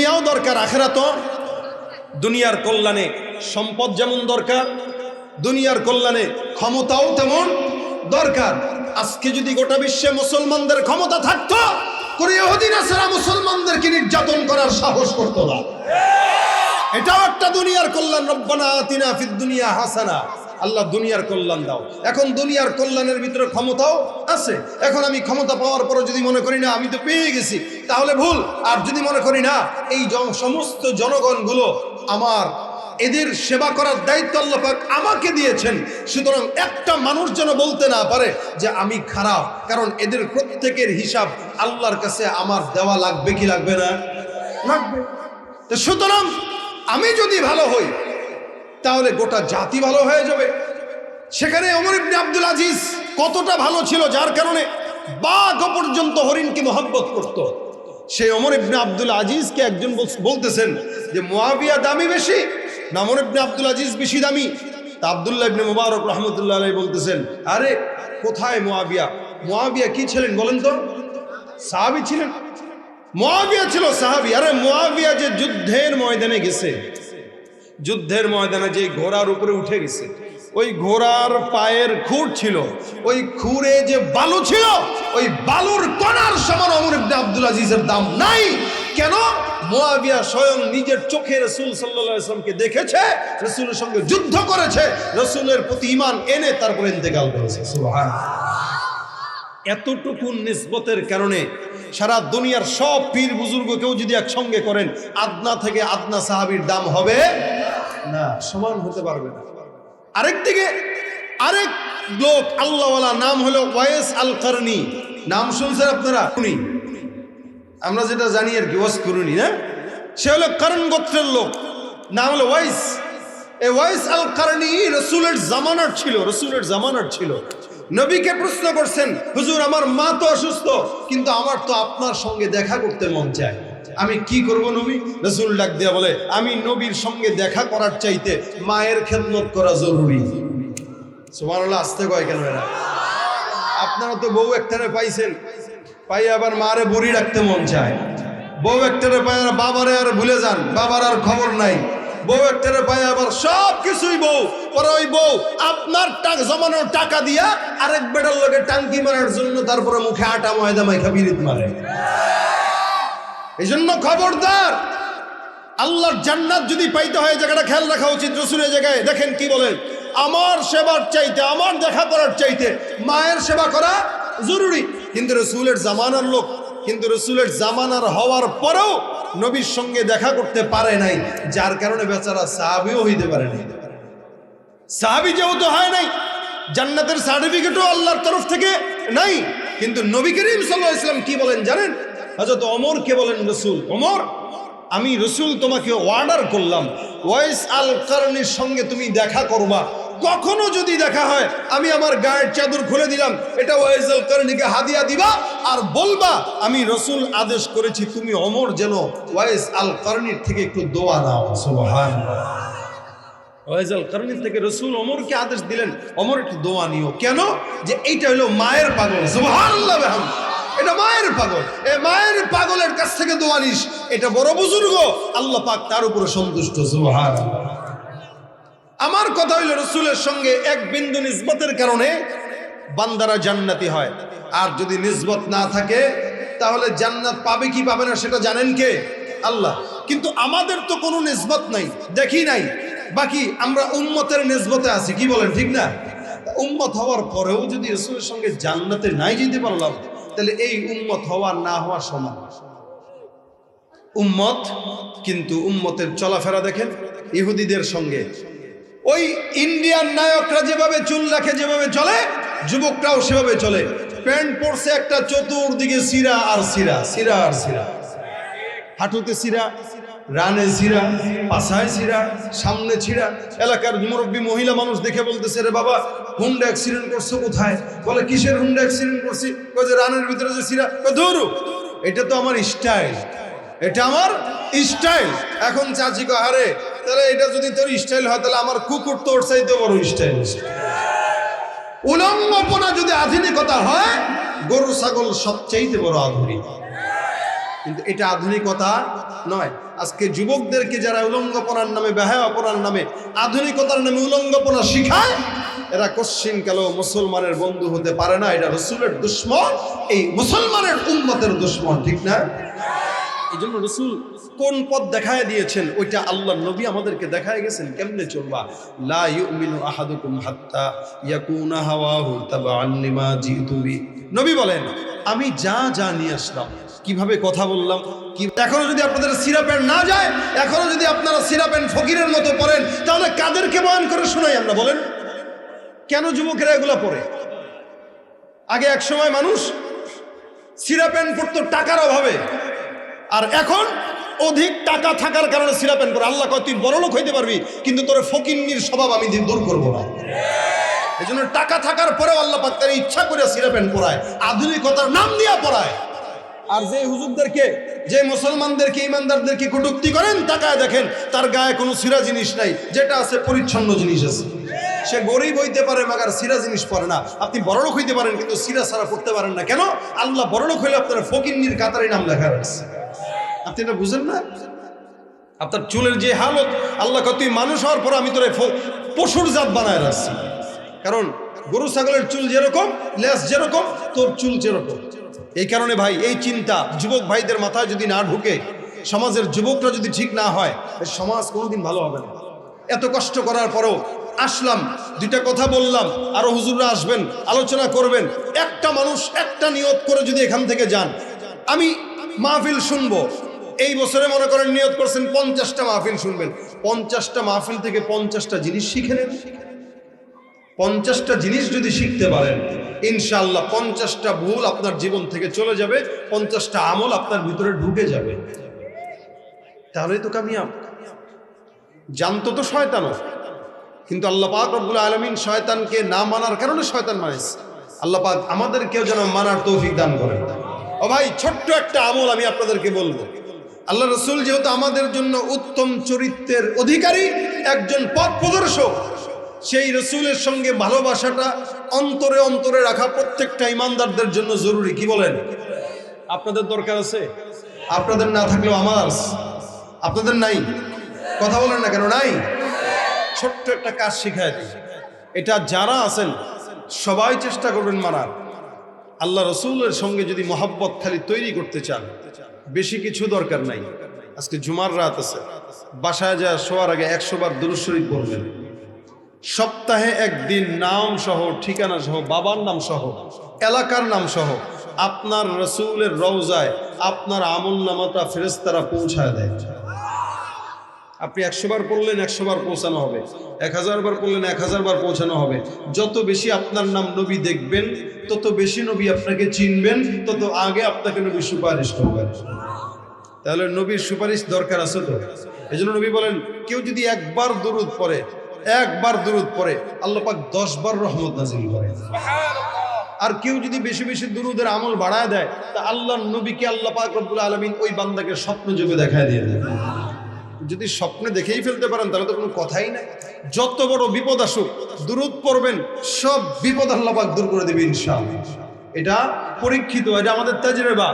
দুনিয়াও দরকার আখেরা তো দুনিয়ার কল্যাণে সম্পদ যেমন দরকার, দুনিয়ার কল্যাণে ক্ষমতাও তেমন দরকার। আজকে যদি গোটা বিশ্বে মুসলমানদের ক্ষমতা থাকতো মুসলমানদেরকে নির্যাতন করার সাহস করতো না। এটাও একটা দুনিয়ার কল্যাণ। রব্বানা আতিনা ফিদ দুনিয়া হাসানা। আল্লাহ দুনিয়ার কল্যাণ দাও। এখন দুনিয়ার কল্যাণের ভিতরে ক্ষমতাও আছে। এখন আমি ক্ষমতা পাওয়ার পরে যদি মনে করি না, আমি তো পেয়ে গেছি। তাহলে ভুল। আর যদি মনে করি না, এই সমস্ত জনগণগুলো আমার এদের সেবা করার দায়িত্ব আল্লাহ পাক আমাকে দিয়েছেন। সুতরাং একটা মানুষ যেন বলতে না পারে যে আমি খারাপ, কারণ এদের প্রত্যেকের হিসাব আল্লাহর কাছে আমার দেওয়া লাগবে কি লাগবে না? লাগবে। সুতরাং আমি যদি ভালো হই তাহলে গোটা জাতি ভালো হয়ে যাবে। সেখানে অমর ইবনে আব্দুল আজিজ কতটা ভালো ছিল যার কারণে বাঘ পর্যন্ত হরিণকে মোহাব্বত করত। সেই অমর ইবনে আব্দুল আজিজকে একজন বলতেছেন যে, মোয়াবিয়া দামি বেশি না অমর ইবনে আব্দুল আজিজ বেশি দামি? তা আবদুল্লাহ ইবনে মুবারক রহমতুল্লাহ বলতেছেন, আরে, কোথায় মোয়াবিয়া? মোয়াবিয়া কি ছিলেন বলেন তো? সাহাবি ছিলেন? মোয়াবিয়া ছিল সাহাবি। আরে, মোয়াবিয়া যে যুদ্ধের ময়দানে গেছে যুদ্ধের ময়দানে যে ঘোড়ার উপরে উঠে গেছে, ওই ঘোড়ার পায়ের খুর ছিল, ওই খুরে যে বালু ছিল, ওই বালুর কণার সমান অমর ইবনে আব্দুল আজিজের দাম নাই। কেন? মোয়াবিয়া স্বয়ং নিজের চোখে রসুল সাল্লাহ ইসলামকে দেখেছে, রসুলের সঙ্গে যুদ্ধ করেছে, রসুলের প্রতি ইমান এনে তারপরে ইন্তেকাল করেছে। এতটুকু নিসবতের কারণে সারা দুনিয়ার সব পীর বুজুর্গকেও যদি একসঙ্গে করেন, আদনা থেকে আদনা সাহাবির দাম হবে না, সমান হতে পারবে না। আরেক দিকে, আরেক লোক, আল্লাহওয়ালা, নাম হলো ওয়াইস আল কারনি নাম শুনছেন আপনারা? উনি আমরা যেটা জানি আর কি, ওয়াস করুনি না সে হলো করণ গোত্রের লোক। নাম হলো ওয়াইস। এই ওয়াইস আল কারনি রসুলের জামানার ছিল, রসুলের জামানার ছিল। নবীকে প্রশ্ন করছেন, হুজুর, আমার মা তো অসুস্থ, কিন্তু আমার তো আপনার সঙ্গে দেখা করতে মন চায়। আমি কি করব নবী? রসুল ডাক দিয়া বলে, আমি নবীর সঙ্গে দেখা করার চাইতে মায়ের খেদমত করা জরুরি। সুবহানাল্লাহ, আসতে কয় কেন এরা? আপনারা তো বউ একটারে পাইছেন পাই আবার মারে বুড়ি রাখতে মন চায়। বউ একটারে পাই আর বাবারে আর ভুলে যান, বাবার আর খবর নাই। বউ একটারে পাই আবার সব কিছুই বউ, পরে ওই বউ আপনার টাকা জমানোর টাকা দিয়া আরেক বেটার লোকে টাঙ্কি মারার জন্য তারপরে মুখে আটা ময়দা মাইখা বিরিত মারে। এই জন্য খবরদার। আল্লাহর জান্নাত যদি পাইতে হয় জায়গাটা খেয়াল রাখা উচিত। রসুলের জায়গায় দেখেন কি বলেন, আমার সেবার চাইতে, আমার দেখা করার চাইতে মায়ের সেবা করা জরুরি। কিন্তু রসুলের জামানার লোক, কিন্তু রসুলের জামানার হওয়ার পরেও নবীর সঙ্গে দেখা করতে পারে নাই, যার কারণে বেচারা সাহাবিও হইতে পারে নাই। সাহাবি যেহেতু হয় নাই, জান্নাতের সার্টিফিকেটও আল্লাহর তরফ থেকে নাই, কিন্তু নবী করিম সাল্লাহ ইসলাম কি বলেন জানেন? হজরত অমরকে বলেন, রসুল অমর আমি রসুল তোমাকে অর্ডার করলাম। ওয়াইস আল কারণের সঙ্গে তুমি দেখা করবা। কখনো যদি দেখা হয়, আমি আমার গায়ের চাদর খুলে দিলাম, এটা ওয়াইস আল কারণীকে হাদিয়া দিবা আর বলবা, আমি রসুল আদেশ করেছি, তুমি অমর যেন ওয়াইস আল কারণীর থেকে একটু দোয়া নাও সুবহানাল্লাহ। ওয়াইজাল কারণি থেকে রসুল অমরকে আদেশ দিলেন অমর একটু দোয়া নিও। কেন? যে এইটা হলো মায়ের পাগল। এটা মায়ের পাগল। এ মায়ের পাগলের কাছ থেকে দোয়া নিস। এটা বড় বুজুর্গ। আল্লাহ পাক তার উপরে সন্তুষ্ট। সুবহানাল্লাহ। আমার কথা হইল রসুলের সঙ্গে এক বিন্দু নিসবতের কারণে বান্দারা জান্নাতি হয়। আর যদি নিসবত না থাকে, তাহলে জান্নাত পাবে কি পাবে না সেটা জানেন কে? আল্লাহ। কিন্তু আমাদের তো কোনো নিসবত নাই, দেখি নাই। বাকি আমরা উম্মতের নিসবতে আছি, কি বলেন, ঠিক না? উম্মত হওয়ার পরেও যদি রসুলের সঙ্গে জান্নাতে নাই যেতে পারলাম তাহলে এই উম্মত হওয়া না হওয়া সমান? উম্মত কিন্তু উম্মতের চলাফেরা দেখেন, ইহুদিদের সঙ্গে। ওই ইন্ডিয়ান নায়করা যেভাবে চুল রাখে, যেভাবে চলে, যুবকরাও সেভাবে চলে। প্যান্ট পরছে একটা চতুর্দিকে সিরা আর সিরা সিরা আর সিরা হাঁটুতে সিরা রানে সিরা পাশায় সিরা সামনে ছিঁড়া। এলাকার মুরব্বী মহিলা মানুষ দেখে বলতেছে, রে বাবা, হুন্ডা অ্যাক্সিডেন্ট করছ কোথায়? বলে, কিসের হুন্ডা অ্যাক্সিডেন্ট করছি? কই যে, রানের ভিতরে যে সিরা ধরু, এটা তো আমার স্টাইল এটা আমার স্টাইল এখন চাচি আরে, তাহলে এটা যদি তোর স্টাইল হয়, তাহলে আমার কুকুর তোর চাইতে বড় স্টাইল উলঙ্গপনা যদি আধুনিকতা হয়, গরু, ছাগল সবচাইতে বড় আধুনিক। কিন্তু এটা আধুনিকতা নয়। আজকে যুবকদেরকে যারা উলঙ্গপনার নামে বেহায়াপনার নামে, আধুনিকতার নামে উলঙ্গপনা শিখায়, এরা কশ্চিন কাল মুসলমানের বন্ধু হতে পারে না? এটা রসুলের দুশ্মন, এই মুসলমানের উন্মতের দুশ্মন, ঠিক না? এই জন্য রসুল কোন পথ দেখায় দিয়েছেন? ওইটা আল্লাহ নবী আমাদেরকে দেখায় গেছেন। কেমনে চলবা? লা হাত্তা নবী বলেন, আমি যা যা নিয়ে আসলাম কীভাবে কথা বললাম? কি এখনও যদি আপনাদের সিরাপেন না যায়, এখনও যদি আপনারা সিরাপেন ফকিরের মতো পড়েন, তাহলে কাদেরকে বয়ান করে শোনাই আমরা, বলেন। কেন যুবকেরা এগুলো পড়ে? আগে এক সময় মানুষ সিরাপেন পড়তো টাকার অভাবে, আর এখন অধিক টাকা থাকার কারণে সিরাপেন করে। আল্লাহ কয়, তুই বড় লোক হইতে পারবি, কিন্তু তোর ফকিন্নির স্বভাব আমি দূর করব না। এই জন্য টাকা থাকার পরেও আল্লাহ পাক তার ইচ্ছা করে সিরাপেন পড়ায়, আধুনিকতার নাম দিয়া পড়ায়। আর যে হুজুরদেরকে, যে মুসলমানদেরকে, ইমানদারদেরকে কটুক্তি করেন, তাকায় দেখেন তার গায়ে কোনো সিরা জিনিস নাই, যেটা আছে পরিচ্ছন্ন জিনিস আছে। সে গরিব হইতে পারে, মাগার সিরা জিনিস পরে না। আপনি বড়লোক হইতে পারেন, কিন্তু সিরা সারা পড়তে পারেন না। কেন? আল্লাহ বড়লোক হইলে আপনার ফকিন্নির কাতারে নাম লেখা রয়েছে। আপনি এটা বুঝেন না? আপনার চুলের যে হালত, আল্লাহ কত মানুষ হওয়ার পর আমি তোর পশুর জাত বানায় রাখছি। কারণ গরু, ছাগলের চুল যেরকম লেস যেরকম, তোর চুল যেরকম। এই কারণে ভাই, এই চিন্তা যুবক ভাইদের মাথায় যদি না ঢুকে, সমাজের যুবকরা যদি ঠিক না হয় সমাজ কোনোদিন ভালো হবে না। এত কষ্ট করার পরেও আসলাম, দুইটা কথা বললাম, আরও হুজুররা আসবেন, আলোচনা করবেন, একটা মানুষ একটা নিয়ত করে যদি এখান থেকে যান। আমি মাহফিল শুনব। এই বছরে মনে করেন নিয়ত করছেন পঞ্চাশটা মাহফিল শুনবেন। পঞ্চাশটা মাহফিল থেকে পঞ্চাশটা জিনিস শিখে নেন। পঞ্চাশটা জিনিস যদি শিখতে পারেন ইনশাল্লাহ পঞ্চাশটা ভুল আপনার জীবন থেকে চলে যাবে, পঞ্চাশটা আমল আপনার ভিতরে ঢুকে যাবে। তাহলে তো কামিয়াব। জানতো তো শয়তানও। কিন্তু আল্লাহ পাক রব্বুল আলমিন শয়তানকে না মানার কারণে শয়তান মানেছে। আল্লাহ পাক আমাদেরকেও যেন মানার তৌফিক দান করেন। ও ভাই, ছোট্ট একটা আমল আমি আপনাদেরকে বলব। আল্লাহ রসুল যেহেতু আমাদের জন্য উত্তম চরিত্রের অধিকারী, একজন পথ প্রদর্শক সেই রসুলের সঙ্গে ভালোবাসাটা অন্তরে অন্তরে রাখা প্রত্যেকটা ইমানদারদের জন্য জরুরি কি বলেন? আপনাদের দরকার আছে? আপনাদের না থাকলেও আমার আপনাদের নাই? কথা বলেন না কেন নাই? ছোট্ট একটা কাজ শিখায় দিই। এটা যারা আছেন সবাই চেষ্টা করবেন মানার। আল্লাহ রসুলের সঙ্গে যদি মহাব্বত খালি তৈরি করতে চান বেশি কিছু দরকার নাই। আজকে জুমার রাত আছে। বাসায় যা শোয়ার আগে একশো বার দুরুশরীফ বলবেন সপ্তাহে একদিন নাম সহ, ঠিকানা সহ, বাবার নাম সহ, এলাকার নাম সহ, আপনার রসুলের রওজায় আপনার আমল নামাটা ফেরেস্তারা পৌঁছায় দেয়। আপনি একশো বার পড়লেন, একশো বার পৌঁছানো হবে। এক হাজার বার পড়লেন, এক হাজার বার পৌঁছানো হবে। যত বেশি আপনার নাম নবী দেখবেন, তত বেশি নবী আপনাকে চিনবেন, তত আগে আপনাকে নবী সুপারিশ করবেন। তাহলে নবীর সুপারিশ দরকার আছে তো? এই জন্য নবী বলেন, কেউ যদি একবার দরুদ পড়ে একবার দরুদ পড়ে আল্লাহ পাক দশ বার রহমত নাজিল করে। আর কেউ যদি বেশি বেশি দুরুদের আমল বাড়ায় দেয় তা আল্লাহ নবীকে আল্লাহ পাক রব্বুল আলমিন ওই বান্দাকে স্বপ্ন যুগে দেখায় দিয়ে দেয় যদি স্বপ্নে দেখেই ফেলতে পারেন তাহলে তো কোনো কথাই নাই। যত বড় বিপদ আসুক দূরত পড়বেন সব বিপদ আল্লাপাক দূর করে দেবে ইনশাআল্লাহ। এটা পরীক্ষিত এটা আমাদের তাজরেবা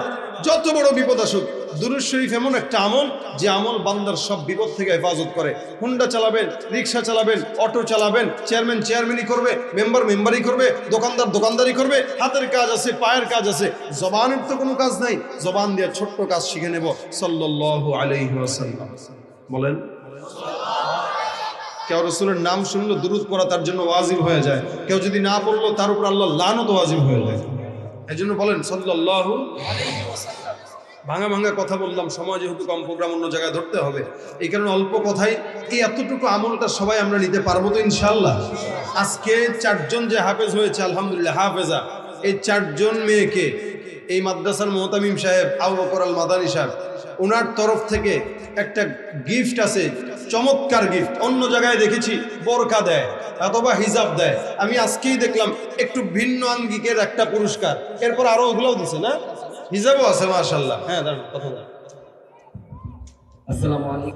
যত বড় বিপদ আসুক দুরুদ শরীফ এমন একটা আমল যে আমল বান্দার সব বিপদ থেকে হেফাজত করে। হুন্ডা চালাবেন রিক্সা চালাবেন, অটো চালাবেন, চেয়ারম্যান চেয়ারম্যানই করবে, মেম্বার মেম্বারই করবে, দোকানদার দোকানদারি করবে, হাতের কাজ আছে, পায়ের কাজ আছে, জবানের তো কোনো কাজ নাই। জবান দিয়ে ছোট্ট কাজ শিখে নেব সাল্লাল্লাহু আলাইহি ওয়াসাল্লাম। বলেন। কেউ রসুলের নাম শুনলো, দুরুদ পড়া তার জন্য ওয়াজিব হয়ে যায়। কেউ যদি না পড়ল, তার উপর আল্লাহ লানত ওয়াজিব হয়ে যায়। এই জন্য বলেন সাল্লাহ ভাঙা ভাঙা কথা বললাম, সময় যেহেতু কম প্রোগ্রাম অন্য জায়গায় ধরতে হবে। এই কারণে অল্প কথাই, এই এতটুকু আমলটা সবাই আমরা নিতে পারব তো ইনশাল্লাহ আজকে চারজন যে হাফেজ হয়েছে, আলহামদুলিল্লাহ, হাফেজা। এই চারজন মেয়েকে, এই মাদ্রাসার মোহতামিম সাহেব, আবু বকর আল মাদানী সাহেব, ওনার তরফ থেকে একটা গিফট আছে, চমৎকার গিফট অন্য জায়গায় দেখেছি বোরকা দেয়, অথবা হিজাব দেয়। আমি আজকেই দেখলাম, একটু ভিন্ন আঙ্গিকের একটা পুরস্কার। এরপর আরও ওগুলোও দিছে না? হিজাবও আছে মাশাল্লাহ হ্যাঁ দাঁড়ান কথা বলেন। আসসালামু আলাইকুম